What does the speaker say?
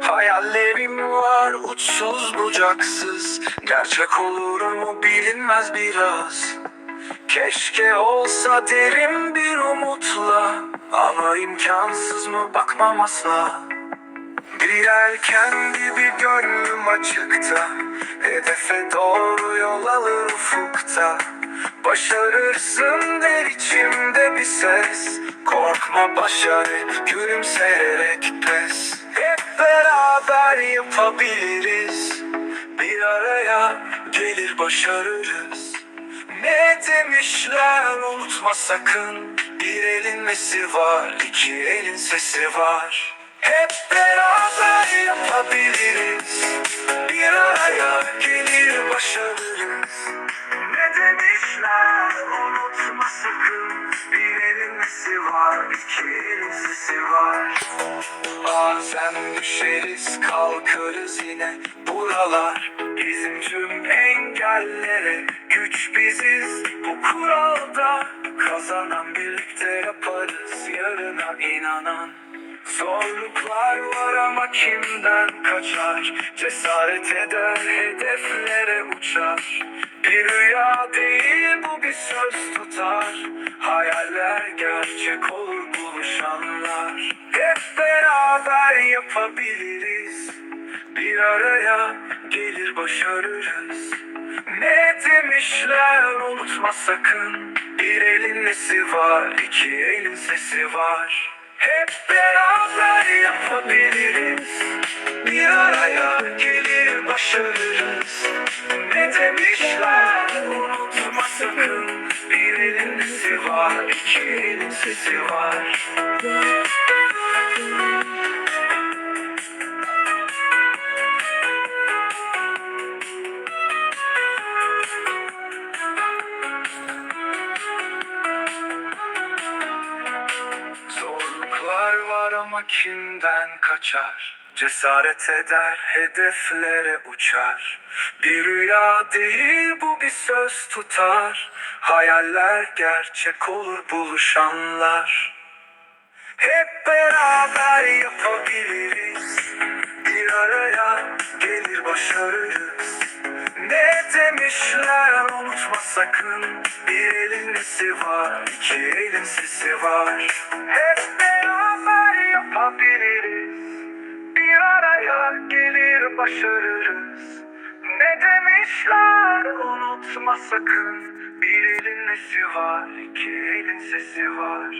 Hayallerim var uçsuz bucaksız. Gerçek olur mu bilinmez biraz. Keşke olsa derin bir umutla. Ama imkansız mı bakmam asla. Bir yelken gibi gönlüm açıkta. Hedefe doğru yol alır ufukta. Başarırsın der içimde bir ses. Korkma başar hep gülümseyerek beraber yapabiliriz. Bir araya gelir başarırız. Ne demişler unutma sakın. Bir elin nesi var iki elin sesi var. Hep beraber yapabiliriz. Bir araya gelir başarırız. Ne demişler unutma sakın. Bir elin nesi var iki elin sesi kalkarız yine Buralar. Bizim tüm engellere Güç biziz. Bu kuralda Kazanan birlikte yaparız. Yarına inanan Zorluklar var ama kimden kaçar? Cesaret eder hedeflere uçar. Bir rüya değil bu bir söz tutar. Hayaller gerçek olur buluşanlar. Hep beraber yapabiliriz Bir araya gelir başarırız. Ne demişler unutma sakın. Bir elin nesi var iki elin sesi var. Hep beraber yapabiliriz. Bir araya gelir başarırız. Ne demişler unutma sakın. Bir elin nesi var iki elin sesi var Zorluklar var ama kimden kaçar? Cesaret eder, hedeflere uçar. Bir rüya değil bu bir söz tutar. Hayaller gerçek olur buluşanlar. Hep beraber yapabiliriz. Bir araya gelir başarırız. Ne demişler unutma sakın. Bir elin nesi var iki elin sesi var Hep beraber yapabiliriz. Bir araya gelir başarırız. Ne demişler? Unutma sakın. Bir elin nesi var iki elin sesi var